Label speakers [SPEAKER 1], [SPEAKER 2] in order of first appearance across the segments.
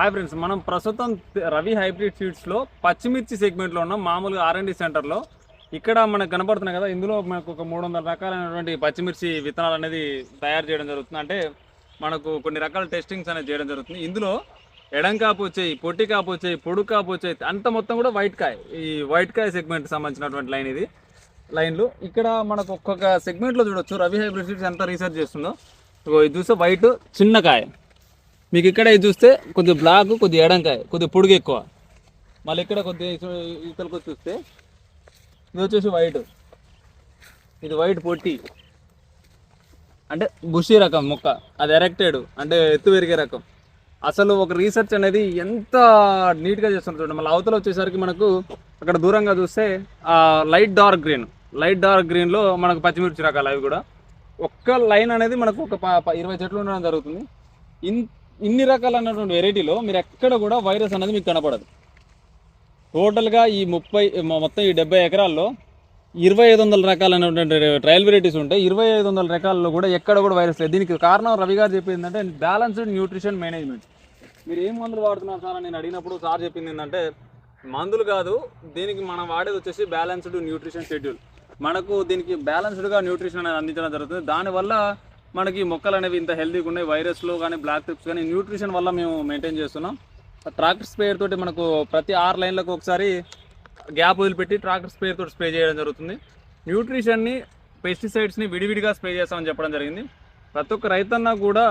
[SPEAKER 1] Hi friends మనం ప్రస్తుతం Ravi hybrid సీడ్స్లో పచ్చిమిర్చి సెగ్మెంట్లో ఉన్నాం మామూలుగా ఆర్ఎండి సెంటర్లో ఇక్కడ మనకు కనపడుతున్నాయి కదా ఇందులో మనకు ఒక మూడు వందల రకాలైనటువంటి పచ్చిమిర్చి విత్తనాలు అనేది తయారు చేయడం జరుగుతుంది. అంటే మనకు కొన్ని రకాల టెస్టింగ్స్ అనేది చేయడం జరుగుతుంది. ఇందులో ఎడం కాపు వచ్చాయి పొట్టి కాపు వచ్చాయి పొడు కాపు వచ్చాయి అంత మొత్తం కూడా వైట్ కాయ ఈ వైట్ కాయ సెగ్మెంట్ సంబంధించినటువంటి లైన్ ఇది లైన్లు ఇక్కడ మనకు ఒక్కొక్క సెగ్మెంట్లో చూడొచ్చు రవి హైబ్రిడ్ సీడ్స్ ఎంత రీసెర్చ్ చేస్తుందో. ఇది చూస్తే వైట్ చిన్న కాయ. మీకు ఇక్కడ ఇది చూస్తే కొద్దిగా బ్లాక్ కొద్దిగా ఎడంకాయ కొద్దిగా పొడుగు ఎక్కువ. మళ్ళీ ఇక్కడ కొద్దిగా ఇతలకు చూస్తే ఇది వచ్చేసి వైట్ ఇది వైట్ పొట్టి. అంటే బుషి రకం మొక్క అది ఎరెక్టెడ్ అంటే ఎత్తు పెరిగే రకం. అసలు ఒక రీసెర్చ్ అనేది ఎంత నీట్గా చేస్తున్నారు చూడండి. మళ్ళీ అవతల వచ్చేసరికి మనకు అక్కడ దూరంగా చూస్తే light dark green light dark గ్రీన్లో మనకు పచ్చిమిర్చి రకాలు అవి కూడా. ఒక్క లైన్ అనేది మనకు ఒక ప- ఇరవై చెట్లు ఉండడం జరుగుతుంది. ఇన్ ఇన్ని రకాలైనటువంటి వెరైటీలో మీరు ఎక్కడ కూడా వైరస్ అనేది మీకు కనపడదు. టోటల్గా ఈ ముప్పై మొత్తం ఈ డెబ్బై ఎకరాల్లో ఇరవై ఐదు వందల రకాలైనటువంటి ట్రయల్ వెరైటీస్ ఉంటాయి ఇరవై ఐదు వందల రకాల్లో కూడా ఎక్కడ కూడా వైరస్ లేదు. దీనికి కారణం రవి గారు చెప్పింది ఏంటంటే బ్యాలెన్స్డ్ న్యూట్రిషన్ మేనేజ్మెంట్. మీరు ఏం మందులు వాడుతున్నారు సార్ అని నేను అడిగినప్పుడు సార్ చెప్పింది ఏంటంటే మందులు కాదు దీనికి మనం వాడేది వచ్చేసి బ్యాలెన్స్డ్ న్యూట్రిషన్ షెడ్యూల్. మనకు దీనికి బ్యాలెన్స్డ్గా న్యూట్రిషన్ అనేది అందించడం జరుగుతుంది. దానివల్ల మనకి మొక్కలు అనేవి ఇంత హెల్తీగా ఉన్నాయి. వైరస్లు కానీ బ్లాక్ ట్రిప్స్ కానీ న్యూట్రిషన్ వల్ల మేము మెయింటైన్ చేస్తున్నాం. ట్రాక్టర్ స్ప్రేయర్ తోటి మనకు ప్రతి ఆరు లైన్లకు ఒకసారి గ్యాప్ వదిలిపెట్టి ట్రాక్టర్ స్ప్రేయర్ తోటి స్ప్రే చేయడం జరుగుతుంది. న్యూట్రిషన్ని పెస్టిసైడ్స్ని విడివిడిగా స్ప్రే చేస్తామని చెప్పడం జరిగింది. ప్రతి ఒక్క రైతన్న కూడా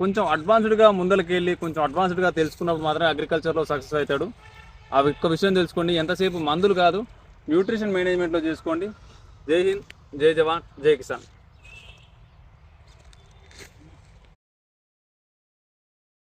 [SPEAKER 1] కొంచెం అడ్వాన్స్డ్గా ముందరికి వెళ్ళి కొంచెం అడ్వాన్స్డ్గా తెలుసుకున్నప్పుడు మాత్రమే అగ్రికల్చర్లో సక్సెస్ అవుతాడు. ఆ ఒక్క విషయం తెలుసుకోండి. ఎంతసేపు మందులు కాదు న్యూట్రిషన్ మేనేజ్మెంట్లో చేసుకోండి. జై హింద్ జై జవాన్ జై కిసాన్.